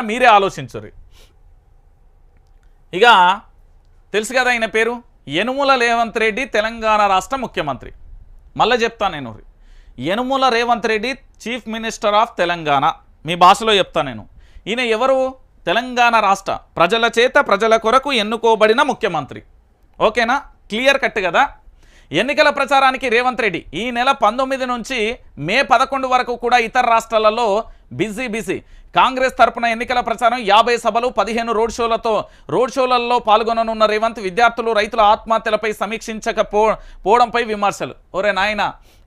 మీరే ఆలోచించరు. ఇక తెలుసు కదా ఆయన పేరు? యనుముల రేవంత్ రెడ్డి తెలంగాణ రాష్ట్ర ముఖ్యమంత్రి. మళ్ళీ చెప్తాను నేను Yanumula Revanth Reddy chief minister of Telangana. మీ భాషలో చెప్తా నేను. ఈయన ఎవరు? తెలంగాణ రాష్ట్ర. ప్రజల చేత ప్రజల కొరకు ఎన్నుకోబడిన ముఖ్యమంత్రి. ఓకేనా? క్లియర్ కట్ కదా? ఎన్నికల ప్రచారానికి రేవంత్ రెడ్డి ఈ నెల పంతొమ్మిది నుంచి మే పదకొండు వరకు కూడా ఇతర రాష్ట్రాలలో బిజీ బిజీ. కాంగ్రెస్ తరపున ఎన్నికల ప్రచారం యాభై సభలు పదిహేను రోడ్ షోలతో రోడ్ షోలలో పాల్గొననున్న రేవంత్ విద్యార్థులు రైతుల ఆత్మహత్యలపై సమీక్షించకపో పోవడంపై విమర్శలు. ఒరే నాయన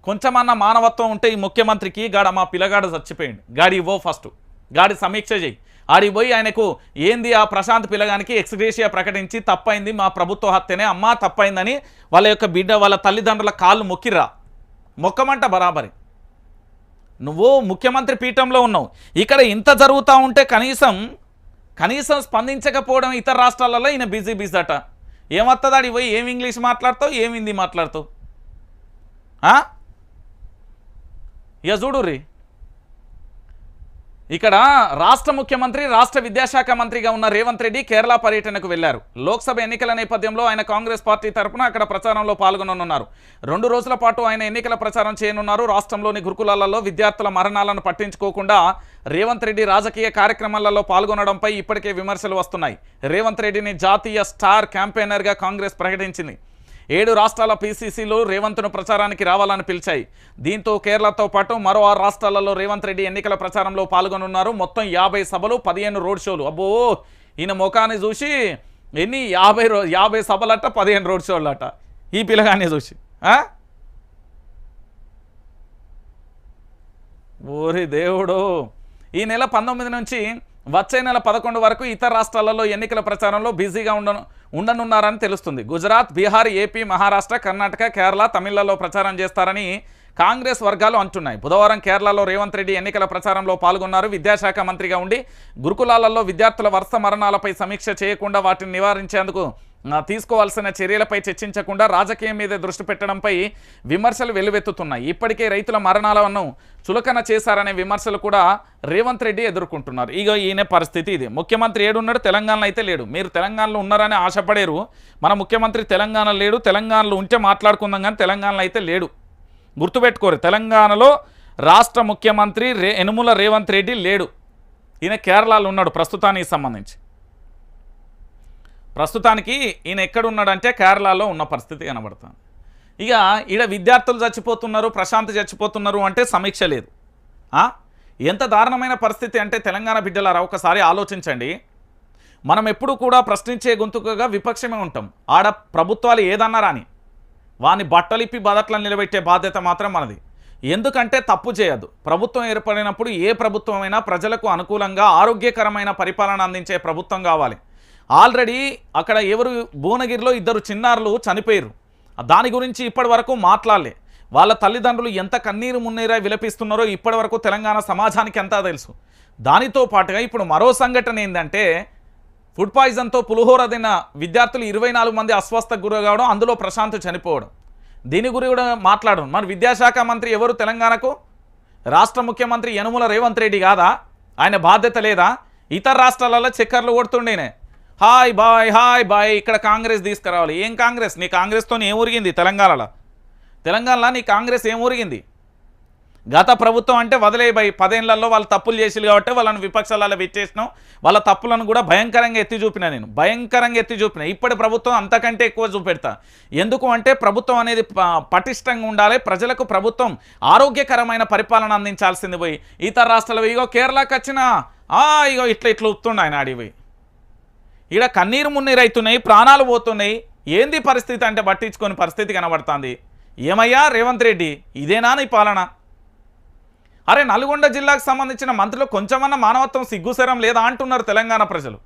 కొంచెమన్నా మానవత్వం ఉంటే ఈ ముఖ్యమంత్రికి గాడ మా పిల్లగాడ చచ్చిపోయింది గాడి ఇవ్వో ఫస్ట్. గాడి సమీక్ష చేయి. ఆడికి పోయి ఆయనకు ఏంది ఆ ప్రశాంత్ పిల్లగానికి ఎక్స్గ్రేషియా ప్రకటించి తప్పైంది మా ప్రభుత్వ హత్యనే అమ్మా తప్పైందని వాళ్ళ యొక్క బిడ్డ వాళ్ళ తల్లిదండ్రుల కాళ్ళు మొక్కిర్రా. మొక్కమంట బరాబరి. నువ్వు ముఖ్యమంత్రి పీఠంలో ఉన్నావు. ఇక్కడ ఇంత జరుగుతూ ఉంటే కనీసం కనీసం స్పందించకపోవడం ఇతర రాష్ట్రాలలో ఈయన బిజీ బిజీ అట ఏమత్తది ఆడికి పోయి ఏం ఇంగ్లీష్ మాట్లాడతావు? ఏం హిందీ మాట్లాడతావు? ఆ? ఇక చూడు రీ ఇక్కడ రాష్ట్ర ముఖ్యమంత్రి రాష్ట్ర విద్యాశాఖ మంత్రిగా ఉన్న రేవంత్ రెడ్డి కేరళ పర్యటనకు వెళ్ళారు లోక్సభ ఎన్నికల నేపథ్యంలో ఆయన కాంగ్రెస్ పార్టీ తరఫున అక్కడ ప్రచారంలో పాల్గొననున్నారు. రెండు రోజుల పాటు ఆయన ఎన్నికల ప్రచారం చేయనున్నారు. రాష్ట్రంలోని గురుకులాలలో విద్యార్థుల మరణాలను పట్టించుకోకుండా రేవంత్ రెడ్డి రాజకీయ కార్యక్రమాలలో పాల్గొనడంపై ఇప్పటికే విమర్శలు వస్తున్నాయి. రేవంత్ రెడ్డిని జాతీయ స్టార్ క్యాంపెయినర్గా కాంగ్రెస్ ప్రకటించింది. ఏడు రాష్ట్రాల పీసీసీలు రేవంత్ను ప్రచారానికి రావాలని పిలిచాయి. దీంతో కేరళతో పాటు మరో ఆరు రాష్ట్రాలలో రేవంత్ రెడ్డి ఎన్నికల ప్రచారంలో పాల్గొనున్నారు. మొత్తం యాభై సభలు పదిహేను రోడ్ షోలు. అబ్బో! ఈయన ముఖాన్ని చూసి ఎన్ని? యాభై రో యాభై సభలట పదిహేను రోడ్ షోలట. ఈ పిల్లగాన్ని చూసి. ఓరి దేవుడు! ఈ నెల పంతొమ్మిది నుంచి వచ్చే నెల పదకొండు వరకు ఇతర రాష్ట్రాలలో ఎన్నికల ప్రచారంలో బిజీగా ఉండను ఉండనున్నారని తెలుస్తుంది. గుజరాత్ బీహార్ ఏపీ మహారాష్ట్ర కర్ణాటక కేరళ తమిళ్ళలో ప్రచారం చేస్తారని కాంగ్రెస్ వర్గాలు అంటున్నాయి. బుధవారం కేరళలో రేవంత్ రెడ్డి ఎన్నికల ప్రచారంలో పాల్గొన్నారు. విద్యాశాఖ మంత్రిగా ఉండి గురుకులాలలో విద్యార్థుల వరుస మరణాలపై సమీక్ష చేయకుండా వాటిని నివారించేందుకు తీసుకోవాల్సిన చర్యలపై చర్చించకుండా రాజకీయం మీద దృష్టి పెట్టడంపై విమర్శలు వెల్లువెత్తుతున్నాయి. ఇప్పటికే రైతుల మరణాలను చులకన చేశారనే విమర్శలు కూడా రేవంత్ రెడ్డి ఎదుర్కొంటున్నారు. ఇక ఈయన పరిస్థితి ఇది. ముఖ్యమంత్రి ఏడున్నాడు తెలంగాణలో అయితే లేడు. మీరు తెలంగాణలో ఉన్నారని ఆశపడేరు. మన ముఖ్యమంత్రి తెలంగాణ లేడు తెలంగాణలో ఉంటే మాట్లాడుకుందాం కానీ తెలంగాణలో అయితే లేడు. గుర్తుపెట్టుకోరు తెలంగాణలో రాష్ట్ర ముఖ్యమంత్రి రే యనుముల రేవంత్ రెడ్డి లేడు. ఈయన కేరళలో ఉన్నాడు ప్రస్తుతానికి సంబంధించి. ప్రస్తుతానికి ఈయన ఎక్కడున్నాడంటే కేరళలో ఉన్న పరిస్థితి కనబడుతుంది ఇక ఈడ విద్యార్థులు చచ్చిపోతున్నారు ప్రశాంత్ చచ్చిపోతున్నారు అంటే సమీక్ష లేదు. ఎంత దారుణమైన పరిస్థితి అంటే తెలంగాణ బిడ్డలారా ఒకసారి ఆలోచించండి. మనం ఎప్పుడు కూడా ప్రశ్నించే గొంతుకగా విపక్షమే ఉంటాం. ఆడ ప్రభుత్వాలు ఏదన్నా రాని వాని బట్టలిప్పి బదట్లను నిలబెట్టే బాధ్యత మాత్రం మనది. ఎందుకంటే తప్పు చేయదు. ప్రభుత్వం ఏర్పడినప్పుడు ఏ ప్రభుత్వమైనా ప్రజలకు అనుకూలంగా ఆరోగ్యకరమైన పరిపాలన అందించే ప్రభుత్వం కావాలి. ఆల్రెడీ అక్కడ ఎవరు భువనగిరిలో ఇద్దరు చిన్నారులు చనిపోయారు దాని గురించి ఇప్పటి వరకు మాట్లాడలే. వాళ్ళ తల్లిదండ్రులు ఎంత కన్నీరు మున్నీరా విలపిస్తున్నారో ఇప్పటి వరకు తెలంగాణ సమాజానికి అంతా తెలుసు. దానితో పాటుగా ఇప్పుడు మరో సంఘటన ఏంటంటే ఫుడ్ పాయిజన్తో పులిహోర తిన్న విద్యార్థులు ఇరవై నాలుగు మంది అస్వస్థకు గురి కావడం అందులో ప్రశాంత్ చనిపోవడం. దీని గురి కూడా మాట్లాడడం మరి విద్యాశాఖ మంత్రి ఎవరు తెలంగాణకు? రాష్ట్ర ముఖ్యమంత్రి యనుమల రేవంత్ రెడ్డి కాదా? ఆయన బాధ్యత లేదా? ఇతర రాష్ట్రాలలో చక్కర్లు కొడుతుండేనే. హాయ్ బాయ్ హాయ్ బాయ్ ఇక్కడ కాంగ్రెస్ తీసుకురావాలి. ఏం కాంగ్రెస్? నీ కాంగ్రెస్తో ఏం ఊరిగింది తెలంగాణలో. తెలంగాణలో నీ కాంగ్రెస్ ఏం ఊరిగింది? గత ప్రభుత్వం అంటే వదిలే బై పదేళ్ళలో వాళ్ళు తప్పులు చేసిరు కాబట్టి వాళ్ళని విపక్షాలలో పెట్టేసినాం వాళ్ళ తప్పులను కూడా భయంకరంగా ఎత్తి చూపిన నేను. భయంకరంగా ఎత్తి చూపిన. ఇప్పటి ప్రభుత్వం అంతకంటే ఎక్కువ చూపెడతా. ఎందుకు అంటే ప్రభుత్వం అనేది పటిష్టంగా ఉండాలి. ప్రజలకు ప్రభుత్వం ఆరోగ్యకరమైన పరిపాలన అందించాల్సింది పోయి. ఇతర రాష్ట్రాలు ఇగో కేరళకు వచ్చిన. ఆ ఇగో ఇట్లా ఇట్లా ఉప్తుండ ఆయన ఆడిపోయి ఈడ కన్నీరు మున్నీరు అవుతున్నాయి ప్రాణాలు పోతున్నాయి. ఏంది పరిస్థితి అంటే పట్టించుకొని పరిస్థితి కనబడుతుంది. ఏమయ్యా రేవంత్ రెడ్డి? ఇదేనా నీ పాలన? అరే నల్గొండ జిల్లాకు సంబంధించిన మంత్రులు కొంచెమన్నా మానవత్వం సిగ్గుసరం లేదా అంటున్నారు తెలంగాణ ప్రజలు.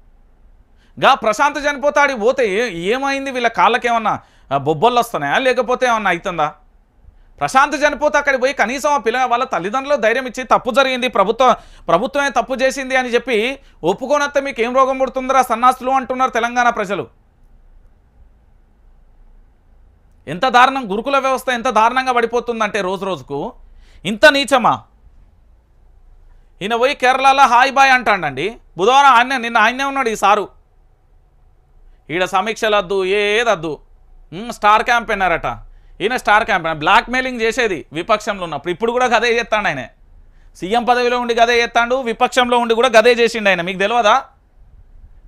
గా ప్రశాంత్ చనిపోతాడి పోతే ఏమైంది? వీళ్ళ కాళ్ళకేమన్నా ఆ, వస్తున్నాయా? లేకపోతే ఏమన్నా అవుతుందా? ప్రశాంత్ చనిపోతే అక్కడికి పోయి కనీసం ఆ పిల్ల వాళ్ళ తల్లిదండ్రులు ధైర్యం ఇచ్చి తప్పు జరిగింది ప్రభుత్వం ప్రభుత్వమే తప్పు చేసింది అని చెప్పి ఒప్పుకోనత్తే మీకు ఏం రోగం పుడుతుందరా సన్నాసులు అంటున్నారు తెలంగాణ ప్రజలు. ఎంత దారుణం గురుకుల వ్యవస్థ ఎంత దారుణంగా పడిపోతుందంటే రోజు రోజుకు. ఇంత నీచమా? ఈయన పోయి కేరళలో హాయ్ బాయ్ అంటాడండి. బుధవారం ఆయన నిన్న ఆయనే ఉన్నాడు ఈ సారు. ఈడ సమీక్షలద్దు ఏదద్దు. స్టార్ క్యాంప్ అన్నారట. ఈయన స్టార్ క్యాంపెయిన్. బ్లాక్మెయిలింగ్ చేసేది విపక్షంలో ఉన్నప్పుడు. ఇప్పుడు కూడా గదే చేస్తాడు ఆయన. సీఎం పదవిలో ఉండి గదే చేస్తాడు విపక్షంలో ఉండి కూడా గదే చేసిండు ఆయన. మీకు తెలియదా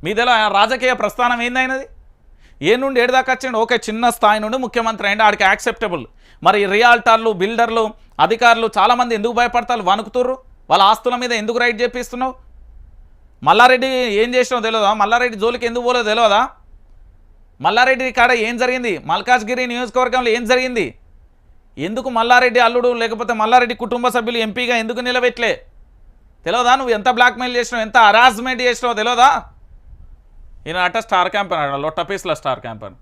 మీ తెలియ ఆయన రాజకీయ ప్రస్థానం ఏంది ఆయనది? ఏ నుండి ఏడుదాకా వచ్చిండు? ఓకే చిన్న స్థాయి నుండి ముఖ్యమంత్రి అయింది ఆడికి యాక్సెప్టబుల్. మరి రియాల్టర్లు బిల్డర్లు అధికారులు చాలామంది ఎందుకు భయపడతారు? వణుకుతుర్రు? వాళ్ళ ఆస్తుల మీద ఎందుకు రైట్ చేపిస్తున్నావు? మల్లారెడ్డి ఏం చేసినావు తెలియదా మల్లారెడ్డి జోలికి ఎందుకు పోలేదో తెలియదా మల్లారెడ్డి కాడ ఏం జరిగింది? మల్కాజ్గిరి నియోజకవర్గంలో ఏం జరిగింది? ఎందుకు మల్లారెడ్డి అల్లుడు లేకపోతే మల్లారెడ్డి కుటుంబ సభ్యులు ఎంపీగా ఎందుకు నిలబెట్టలే? తెలియదా నువ్వు ఎంత బ్లాక్మెయిల్ చేసినావు? ఎంత హరాస్మెంట్ చేసినావు తెలియదా ఈయన అట్ట స్టార్ క్యాంపెయిన్ లొట్ట లొట్టపీస్లో స్టార్ క్యాంపెయిన్